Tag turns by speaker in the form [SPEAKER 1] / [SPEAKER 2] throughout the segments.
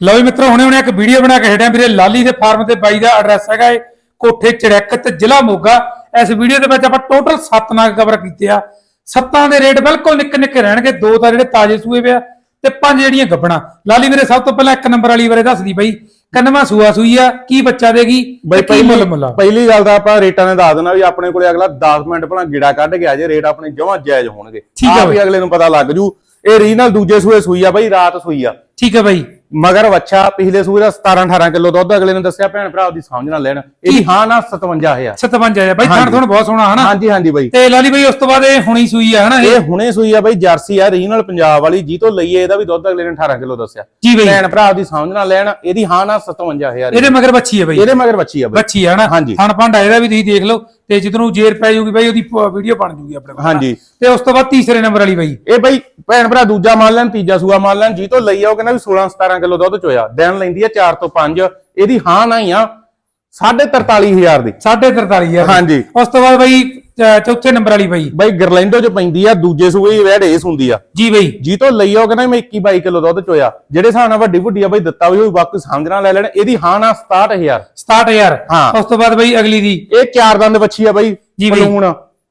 [SPEAKER 1] ਲਓ ਜੀ ਮਿੱਤਰੋ ਹੁਣੇ ਹੁਣੇ ਇੱਕ ਵੀਡੀਓ ਬਣਾ ਕੇ ਹਟਿਆ। ਵੀਰੇ ਲਾਲੀ ਦੇ ਫਾਰਮ ਤੇ ਬਾਈ ਦਾ ਐਡਰੈਸ ਹੈਗਾ ਏ ਕੋਠੇ ਚੜੈਕ ਤੇ ਜ਼ਿਲ੍ਹਾ ਮੋਗਾ। ਇਸ ਵੀਡੀਓ ਦੇ ਵਿੱਚ ਆਪਾਂ ਟੋਟਲ 7 ਨਾਗ ਕਵਰ ਕੀਤੇ ਆ। ਸੱਤਾਂ ਦੇ ਰੇਟ ਬਿਲਕੁਲ ਨਿੱਕੇ ਨਿੱਕੇ ਰਹਿਣਗੇ। ਦੋ ਤਾਂ ਜਿਹੜੇ ਤਾਜ਼ੇ ਸੂਏ ਪਿਆ ਤੇ ਪੰਜ ਜਿਹੜੀਆਂ ਗੱਬਣਾ। ਲਾਲੀ ਵੀਰੇ ਸਭ ਤੋਂ ਪਹਿਲਾਂ ਇੱਕ ਨੰਬਰ ਵਾਲੀ ਬਾਰੇ ਦੱਸਦੀ ਬਾਈ। ਕੰਨਵਾ ਸੂਆ ਸੂਈ ਆ ਕੀ ਬੱਚਾ ਦੇਗੀ
[SPEAKER 2] ਬਈ
[SPEAKER 1] ਤੇ ਕੀ ਮੁੱਲ ਮੁੱਲਾ?
[SPEAKER 2] ਪਹਿਲੀ ਗੱਲ ਤਾਂ ਆਪਾਂ ਰੇਟਾਂ ਨੇ ਦੱਸ ਦੇਣਾ ਵੀ ਆਪਣੇ ਕੋਲੇ ਅਗਲਾ 10 ਮਿੰਟ ਪਹਿਲਾਂ ਗਿੜਾ ਕੱਢ ਕੇ ਆ ਜੇ ਰੇਟ ਆਪਣੇ ਜਮਾਂ ਜਾਇਜ਼ ਹੋਣਗੇ।
[SPEAKER 1] ਆ
[SPEAKER 2] ਆਪ। ਹੀ ਅਗਲੇ ਨੂੰ ਪਤਾ ਲੱਗ ਜੂ। ਇਹ ਰੀਜਨਲ ਦੂਜੇ ਸੂਏ ਸੂਈ ਆ ਬਈ ਰਾਤ ਸੂਈ ਆ।
[SPEAKER 1] ਠੀਕ ਹੈ ਬਾਈ।
[SPEAKER 2] ਮਗਰ ਵੱਛਾ ਪਿਛਲੇ ਸੂਏ ਦਾ 17 18 ਕਿਲੋ ਦੁੱਧ ਅਗਲੇ ਨੇ ਦੱਸਿਆ ਭੈਣ ਭਰਾ ਦੀ ਸਮਝ ਨਾ ਲੈਣ। ਇਹਦੀ ਹਾਂ ਨਾ 57000
[SPEAKER 1] 57 ਆ ਬਾਈ ਥਣ। ਥਣ ਬਹੁਤ ਸੋਹਣਾ ਹਨਾ?
[SPEAKER 2] ਹਾਂਜੀ ਹਾਂਜੀ ਬਈ।
[SPEAKER 1] ਤੇ ਲਾਲੀ ਬਾਈ ਉਸ ਤੋਂ ਬਾਅਦ ਇਹ ਹੁਣੀ ਸੂਈ ਆ ਹਨਾ ਇਹ?
[SPEAKER 2] ਹੁਣੇ ਸੂਈ ਆ ਬਈ ਜਰਸੀ ਆ ਰੀਜਨਲ ਪੰਜਾਬ ਵਾਲੀ ਜੀ ਤੋਂ ਲਈਏ ਇਹਦਾ ਵੀ ਦੁੱਧ ਅਗਲੇ ਨੇ 18 ਕਿਲੋ ਦੱਸਿਆ। ਭੈਣ ਭਰਾ ਦੀ ਸਮਝ ਨਾ ਲੈਣ ਇਹਦੀ ਹਾਂ ਨਾ 57000
[SPEAKER 1] ਇਹਦੇ ਮਗਰ ਬੱਚੀ ਹੈ ਬਾਈ।
[SPEAKER 2] ਇਹਦੇ ਮਗਰ ਵੱਛੀ ਆ ਬਈ।
[SPEAKER 1] ਬੱਚੀ ਆ ਹਨਾ?
[SPEAKER 2] ਹਾਂਜੀ।
[SPEAKER 1] ਹਣ ਭਾਂਡਾ ਇਹਦਾ ਵੀ ਤੁਸੀਂ ਦੇਖ ਲਓ ਤੇ ਜਦੋਂ ਨੂੰ ਜੇਰ ਪੈ ਜਾਊਗੀ ਬਾਈ ਉਹਦੀ ਵੀਡੀਓ ਬਣ ਜੂਗੀ ਆਪਣੇ ਕੋਲ
[SPEAKER 2] ਹਾਂਜੀ।
[SPEAKER 1] ਤੇ ਉਸ ਤੋਂ ਬਾਅਦ ਤੀਸਰੇ ਨੰਬਰ ਵਾਲੀ ਬਾਈ।
[SPEAKER 2] ਇਹ ਬਈ ਭੈਣ ਭਰਾ ਦੂਜਾ ਮੰਨ ਲੈਣ ਤੀਜਾ ਸੂਆ ਮੰਨ ਲੈਣ ਜੀ ਤੋਂ ਲਈ ਆ ਉਹ ਕਹਿੰਦਾ ਵੀ 16 17 ਕਿਲੋ ਦੁੱਧ ਚੋਇਆ। ਦਿਨ ਲੈਂਦੀ ਆ 4 ਤੋਂ 5 ਇਹਦੀ ਹਾਂ ਨਾ ਹੀ ਆ 43000 ਦੀ।
[SPEAKER 1] 43000
[SPEAKER 2] ਹਾਂਜੀ।
[SPEAKER 1] ਉਸ ਤੋਂ ਬਾਅਦ ਬਾਈ ਚੌਥੇ ਨੰਬਰ ਵਾਲੀ ਬਾਈ।
[SPEAKER 2] ਬਈ ਗਰਲੈਂਡੋ ਚ ਪੈਂਦੀ ਆ ਦੂਜੇ ਸੂਏ ਹੀ ਵੈੜ ਏਸ ਹੁੰਦੀ ਆ।
[SPEAKER 1] ਜੀ ਬਾਈ।
[SPEAKER 2] ਜੀ ਤੋਂ ਲਈ ਆ ਉਹ ਕਹਿੰਦਾ ਮੈਂ 21 22 ਕਿਲੋ ਦੁੱਧ ਚੋਇਆ। ਜਿਹੜੇ ਹਿਸਾਬ ਨਾਲ ਵੱਡੀ ਵੱਡੀ ਆ ਬਈ ਦਿੱਤਾ ਵੀ ਉਹ ਬਾਕੀ ਸਮਝਣਾ ਲੈ ਲੈਣ। ਇਹਦੀ ਹਾਂ ਨਾ 67000
[SPEAKER 1] 67000
[SPEAKER 2] ਹਾਂ।
[SPEAKER 1] ਉਸ ਤੋਂ ਬਾਅਦ ਬਾਈ ਅਗਲੀ ਦੀ।
[SPEAKER 2] ਇਹ ਚਾਰ ਦੰਦ ਬੱਚੀ ਆ ਬਈ
[SPEAKER 1] ਜੀ ਬਈ।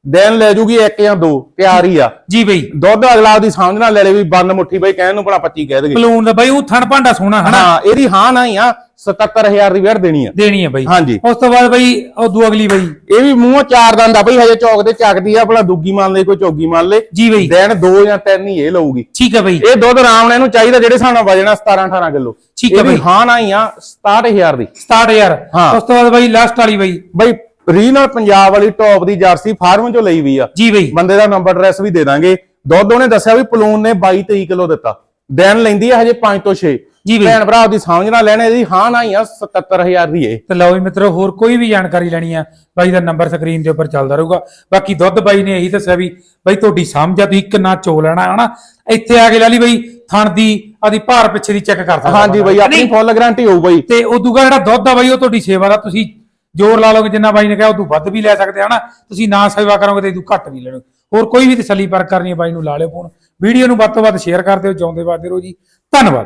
[SPEAKER 2] ਦਿਨ ਲੈ ਜੂਗੀ ਇੱਕ ਜਾਂ ਦੋ ਤਿਆਰ ਹੀ ਆ।
[SPEAKER 1] ਜੀ ਬਾਈ।
[SPEAKER 2] ਦੁੱਧ ਅਗਲਾ ਉਹਦੀ ਸਮਝ ਨਾਲ ਲੈ ਲੈ ਵੀ ਬੰਦ ਮੁੱਠੀ ਬਈ ਕਹਿਣ ਨੂੰ ਭਲਾ 25 ਕਹਿ ਦੇਗੇ।
[SPEAKER 1] ਬਲੂਨ ਦਾ ਬਾਈ ਉਹ ਥਣ ਭਾਂਡਾ ਸੋਹਣਾ ਹਨਾ?
[SPEAKER 2] ਹਾਂ ਇਹਦੀ ਹਾਂ ਨਾ ਹੀ ਆ 77000 ਦੀ ਵੈੜ ਦੇਣੀ ਆ।
[SPEAKER 1] ਦੇਣੀ ਹੈ ਬਾਈ।
[SPEAKER 2] ਹਾਂਜੀ।
[SPEAKER 1] ਉਸ ਤੋਂ ਬਾਅਦ ਬਾਈ ਉਹ ਦੂ ਅਗਲੀ ਬਾਈ।
[SPEAKER 2] ਇਹ ਵੀ ਮੂੰਹੋਂ ਚਾਰ ਦੰਦ ਆ ਬਈ ਹਜੇ ਚੌਕ ਤੇ ਚੱਕਦੀ ਆ ਭਲਾ ਦੁੱਗੀ ਮੰਨ ਲੈ ਕੋਈ ਚੌਗੀ ਮੰਨ ਲੈ।
[SPEAKER 1] ਜੀ ਬਾਈ।
[SPEAKER 2] ਦਿਨ ਦੋ ਜਾਂ ਤਿੰਨ ਹੀ ਇਹ ਲਊਗੀ।
[SPEAKER 1] ਠੀਕ ਹੈ ਬਾਈ।
[SPEAKER 2] ਇਹ ਦੁੱਧ ਆਰਾਮ ਨਾਲ ਇਹਨੂੰ ਚਾਹੀਦਾ ਜਿਹੜੇ ਹਿਸਾਬ ਨਾਲ ਵਜਣਾ 17 18 ਕਿਲੋ।
[SPEAKER 1] ਠੀਕ ਆ ਬਈ।
[SPEAKER 2] ਹਾਂ ਨਾ ਹੀ ਆ 67000 ਦੀ।
[SPEAKER 1] 67000
[SPEAKER 2] ਹਾਂ।
[SPEAKER 1] ਉਸ ਤੋਂ ਬਾਅਦ ਬਾਈ ਲਾਸਟ ਵਾਲੀ ਬਾਈ।
[SPEAKER 2] ਬਈ ਰੀਨਲ ਪੰਜਾਬ ਵਾਲੀ ਟੌਪ ਦੀ ਜਰਸੀ ਫਾਰਮ ਚੋਂ ਲਈ ਵੀ ਆ।
[SPEAKER 1] ਜੀ ਬਾਈ।
[SPEAKER 2] ਬੰਦੇ ਦਾ ਨੰਬਰ ਐਡਰੈਸ ਵੀ ਦੇ ਦਾਂਗੇ। ਦੁੱਧ ਉਹਨੇ ਦੱਸਿਆ ਵੀ ਪਲੂਨ ਨੇ 22 23 ਕਿਲੋ ਦਿੱਤਾ। ਦਿਨ ਲੈਂਦੀ ਆ ਹਜੇ 5 ਤੋਂ 6
[SPEAKER 1] ਜੀ।
[SPEAKER 2] ਭੈਣ ਭਰਾ ਦੀ ਸਮਝ ਨਾਲ ਲੈਣੇ ਇਹਦੀ ਹਾਂ ਨਾ ਹੀ ਆ 77000 ਦੀ
[SPEAKER 1] ਤੇ ਲਓ ਜੀ ਮਿੱਤਰੋ ਹੋਰ ਕੋਈ ਵੀ ਜਾਣਕਾਰੀ ਲੈਣੀ ਆ ਬਾਈ ਦਾ ਨੰਬਰ ਸਕਰੀਨ ਦੇ ਉੱਪਰ ਚੱਲਦਾ ਰਹੂਗਾ। ਬਾਕੀ ਦੁੱਧ ਬਾਈ ਨੇ ਇਹੀ ਦੱਸਿਆ ਵੀ ਬਾਈ ਤੁਹਾਡੀ ਸਮਝ ਆ ਤੁਸੀਂ ਕਿੰਨਾ ਚੋ ਲੈਣਾ ਹਨਾ? ਇੱਥੇ ਆ ਕੇ ਲਾਲੀ ਬਾਈ ਥਣ ਦੀ ਆਦੀ ਭਾਰ ਪਿੱਛੇ ਦੀ ਚੈੱਕ ਕਰ ਸਕਦਾ
[SPEAKER 2] ਹਾਂਜੀ ਬਈ ਆਪਣੀ ਫੁੱਲ ਗਾਰੰਟੀ ਹੋਊ ਬਈ।
[SPEAKER 1] ਤੇ ਉਦੋਂ ਜਿਹੜਾ ਦੁੱਧ ਆ ਬਾਈ ਉਹ ਤੁਹਾਡੀ ਸੇਵਾ ਦਾ ਤੁਸੀਂ ਜ਼ੋਰ ਲਾ ਲਓਗੇ ਜਿੰਨਾ ਬਾਈ ਨੇ ਕਿਹਾ ਉਦੋਂ ਵੱਧ ਵੀ ਲੈ ਸਕਦੇ ਹਨਾ? ਤੁਸੀਂ ਨਾ ਸੇਵਾ ਕਰੋਗੇ ਤੇ ਇਦੋਂ ਘੱਟ ਵੀ ਲੈਣਗੇ। ਹੋਰ ਕੋਈ ਵੀ ਤਸੱਲੀ ਪਰ ਕਰਨੀ ਹੈ ਬਾਈ ਨੂੰ, ਲਾ ਲਿਓ ਫੋਨ ਵੀਡੀਓ ਨੂੰ ਵੱਧ ਤੋਂ ਵੱਧ ਸ਼ੇਅਰ ਕਰ ਦਿਓ, ਜਿਉਂਦੇ ਵਾਦੇ ਰਹੋ ਜੀ। ਧੰਨਵਾਦ।